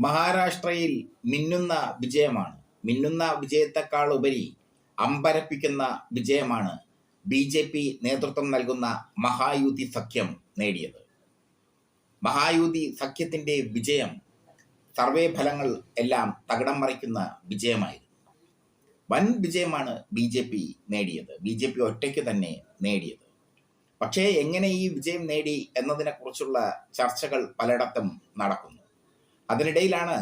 മഹാരാഷ്ട്രയിൽ മിന്നുന്ന വിജയമാണ്. മിന്നുന്ന വിജയത്തെക്കാൾ ഉപരി അമ്പരപ്പിക്കുന്ന വിജയമാണ് ബി ജെ പി നേതൃത്വം നൽകുന്ന മഹായുതി സഖ്യം നേടിയത്. മഹായുതി സഖ്യത്തിന്റെ വിജയം സർവേ ഫലങ്ങൾ എല്ലാം തകിടം മറിക്കുന്ന വിജയമായിരുന്നു. വൻ വിജയമാണ് ബി ജെ പി നേടിയത്. ബി ജെ പി ഒറ്റയ്ക്ക് തന്നെ നേടിയത്. പക്ഷേ എങ്ങനെ ഈ വിജയം നേടി എന്നതിനെക്കുറിച്ചുള്ള ചർച്ചകൾ പലയിടത്തും നടക്കുന്നു. അതിനിടയിലാണ്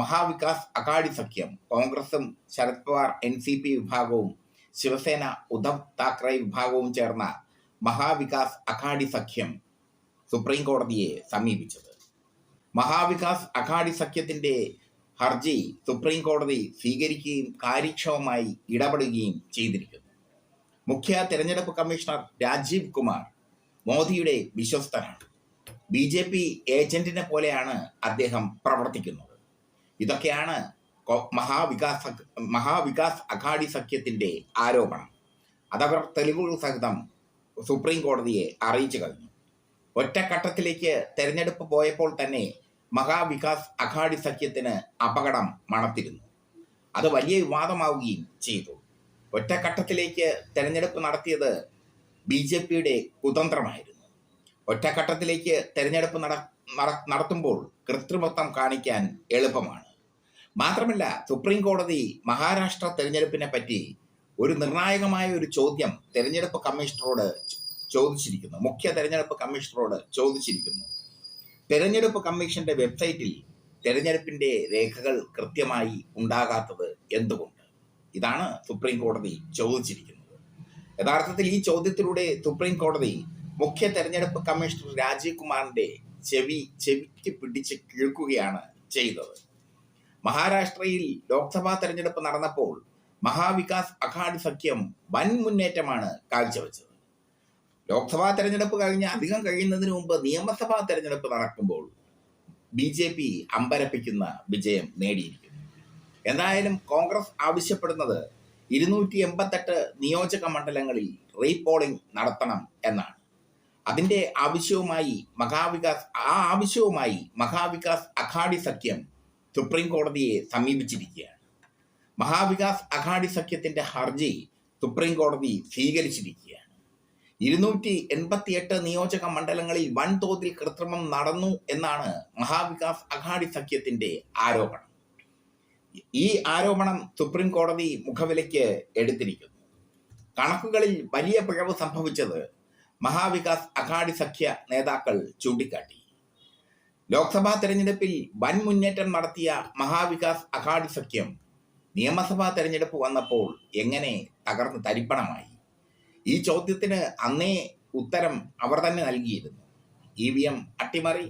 മഹാവികാസ് അഘാടി സഖ്യം കോൺഗ്രസും Sharad Pawar N C P വിഭാഗവും ശിവസേന ഉദ്ധവ് താക്കറെ വിഭാഗവും ചേർന്ന മഹാവികാസ് അഘാടി സഖ്യം സുപ്രീം കോടതിയെ സമീപിച്ചത്. മഹാവികാസ് അഘാടി സഖ്യത്തിന്റെ ഹർജി സുപ്രീം കോടതി സ്വീകരിക്കുകയും കാര്യക്ഷമമായി ഇടപെടുകയും ചെയ്തിരിക്കുന്നു. മുഖ്യ തെരഞ്ഞെടുപ്പ് കമ്മീഷണർ രാജീവ് കുമാർ മോദിയുടെ വിശ്വസ്തനാണ്. ബി ജെ പി ഏജന്റിനെ പോലെയാണ് അദ്ദേഹം പ്രവർത്തിക്കുന്നത്. ഇതൊക്കെയാണ് മഹാവികാസ് മഹാവികാസ് അഘാടി സഖ്യത്തിന്റെ ആരോപണം. അതവർ തെളിവുകൾ സഹിതം സുപ്രീം കോടതിയെ അറിയിച്ചു കഴിഞ്ഞു. ഒറ്റഘട്ടത്തിലേക്ക് തെരഞ്ഞെടുപ്പ് പോയപ്പോൾ തന്നെ മഹാവികാസ് അഘാടി സഖ്യത്തിന് അപകടം മണത്തിരുന്നു. അത് വലിയ വിവാദമാവുകയും ചെയ്തു. ഒറ്റഘട്ടത്തിലേക്ക് തെരഞ്ഞെടുപ്പ് നടത്തിയത് ബി ജെ പിയുടെ കുതന്ത്രമായിരുന്നു. ഒറ്റഘട്ടത്തിലേക്ക് തെരഞ്ഞെടുപ്പ് നട നട- നടത്തുമ്പോൾ കൃത്രിമത്വം കാണിക്കാൻ എളുപ്പമാണ്. മാത്രമല്ല സുപ്രീം കോടതി മഹാരാഷ്ട്ര തെരഞ്ഞെടുപ്പിനെ പറ്റി ഒരു നിർണായകമായ ഒരു ചോദ്യം തെരഞ്ഞെടുപ്പ് കമ്മീഷണറോട് ചോദിച്ചിരിക്കുന്നു. മുഖ്യ തെരഞ്ഞെടുപ്പ് കമ്മീഷണറോട് ചോദിച്ചിരിക്കുന്നു. തെരഞ്ഞെടുപ്പ് കമ്മീഷന്റെ വെബ്സൈറ്റിൽ തെരഞ്ഞെടുപ്പിന്റെ രേഖകൾ കൃത്യമായി ഉണ്ടാകാത്തത് എന്തുകൊണ്ട്? ഇതാണ് സുപ്രീം കോടതി ചോദിച്ചിരിക്കുന്നത്. യഥാർത്ഥത്തിൽ ഈ ചോദ്യത്തിലൂടെ സുപ്രീം കോടതി മുഖ്യ തെരഞ്ഞെടുപ്പ് കമ്മീഷണർ രാജീവ് കുമാറിന്റെ ചെവി ചെവിക്ക് പിടിച്ച് കേൾക്കുകയാണ് ചെയ്തത്. മഹാരാഷ്ട്രയിൽ ലോക്സഭാ തെരഞ്ഞെടുപ്പ് നടന്നപ്പോൾ മഹാവികാസ് അഘാഡ് സഖ്യം വൻ മുന്നേറ്റമാണ് കാഴ്ചവെച്ചത്. ലോക്സഭാ തെരഞ്ഞെടുപ്പ് കഴിഞ്ഞ അധികം കഴിയുന്നതിന് മുമ്പ് നിയമസഭാ തെരഞ്ഞെടുപ്പ് നടക്കുമ്പോൾ ബി ജെ പി അമ്പരപ്പിക്കുന്ന വിജയം നേടിയിരിക്കുന്നു. എന്തായാലും കോൺഗ്രസ് ആവശ്യപ്പെടുന്നത് ഇരുന്നൂറ്റി എൺപത്തെട്ട് നിയോജക മണ്ഡലങ്ങളിൽ റീപോളിംഗ് നടത്തണം എന്നാണ്. അതിന്റെ ആവശ്യവുമായി മഹാവികാസ് ആ ആവശ്യവുമായി മഹാവികാസ് അഘാടി സഖ്യം സുപ്രീം കോടതിയെ സമീപിച്ചിരിക്കുകയാണ്. മഹാവികാസ് അഘാടി സഖ്യത്തിന്റെ ഹർജി സുപ്രീം കോടതി സ്വീകരിച്ചിരിക്കുകയാണ്. ഇരുന്നൂറ്റി എൺപത്തിയെട്ട് നിയോജക മണ്ഡലങ്ങളിൽ വൻതോതിൽ കൃത്രിമം നടന്നു എന്നാണ് മഹാവികാസ് അഘാടി സഖ്യത്തിന്റെ ആരോപണം. ഈ ആരോപണം സുപ്രീം കോടതി മുഖവിലയ്ക്ക് എടുത്തിരിക്കുന്നു. കണക്കുകളിൽ വലിയ പിഴവ് സംഭവിച്ചത് മഹാവികാസ് അഘാടി സഖ്യ നേതാക്കൾ ചൂണ്ടിക്കാട്ടി. ലോക്സഭാ തെരഞ്ഞെടുപ്പിൽ വൻ മുന്നേറ്റം നടത്തിയ മഹാവികാസ് അഘാടി സഖ്യം നിയമസഭാ തെരഞ്ഞെടുപ്പ് വന്നപ്പോൾ എങ്ങനെ തകർന്ന് തരിപ്പണമായി? ഈ ചോദ്യത്തിന് അന്നേ ഉത്തരം അവർ തന്നെ നൽകിയിരുന്നു. ഇ വി എം അട്ടിമറി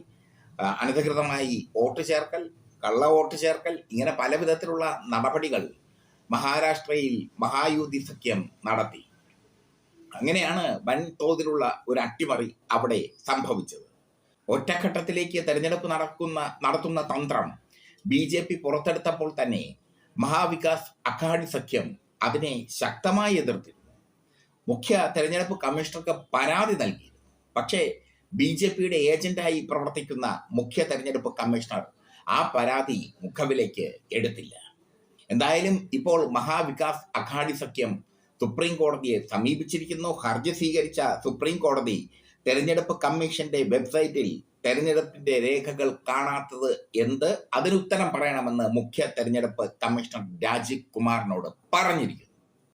അനധികൃതമായി വോട്ട് ചേർക്കൽ കള്ള വോട്ട് ചേർക്കൽ ഇങ്ങനെ പല വിധത്തിലുള്ള നടപടികൾ മഹാരാഷ്ട്രയിൽ മഹായുതി സഖ്യം നടത്തി. അങ്ങനെയാണ് വൻതോതിലുള്ള ഒരു അട്ടിമറി അവിടെ സംഭവിച്ചത്. ഒറ്റഘട്ടത്തിലേക്ക് തെരഞ്ഞെടുപ്പ് നടക്കുന്ന നടത്തുന്ന തന്ത്രം ബി ജെ പി പുറത്തെടുത്തപ്പോൾ തന്നെ മഹാവികാസ് അഘാടി സഖ്യം അതിനെ ശക്തമായി എതിർത്തിരുന്നു. മുഖ്യ തെരഞ്ഞെടുപ്പ് കമ്മീഷണർക്ക് പരാതി നൽകിയിരുന്നു. പക്ഷേ ബി ജെ പിയുടെ ഏജന്റായി പ്രവർത്തിക്കുന്ന മുഖ്യ തെരഞ്ഞെടുപ്പ് കമ്മീഷണർ ആ പരാതി മുഖവിലേക്ക് എടുത്തില്ല. എന്തായാലും ഇപ്പോൾ മഹാവികാസ് അഘാടി സഖ്യം സുപ്രീം കോടതിയെ സമീപിച്ചിരിക്കുന്നു. ഹർജി സ്വീകരിച്ച സുപ്രീം കോടതി തെരഞ്ഞെടുപ്പ് കമ്മീഷന്റെ വെബ്സൈറ്റിൽ തെരഞ്ഞെടുപ്പിന്റെ രേഖകൾ കാണാത്തത് എന്ത്? അതിനുത്തരം പറയണമെന്ന് മുഖ്യ തെരഞ്ഞെടുപ്പ് കമ്മീഷണർ രാജീവ് കുമാറിനോട് പറഞ്ഞിരിക്കുന്നു.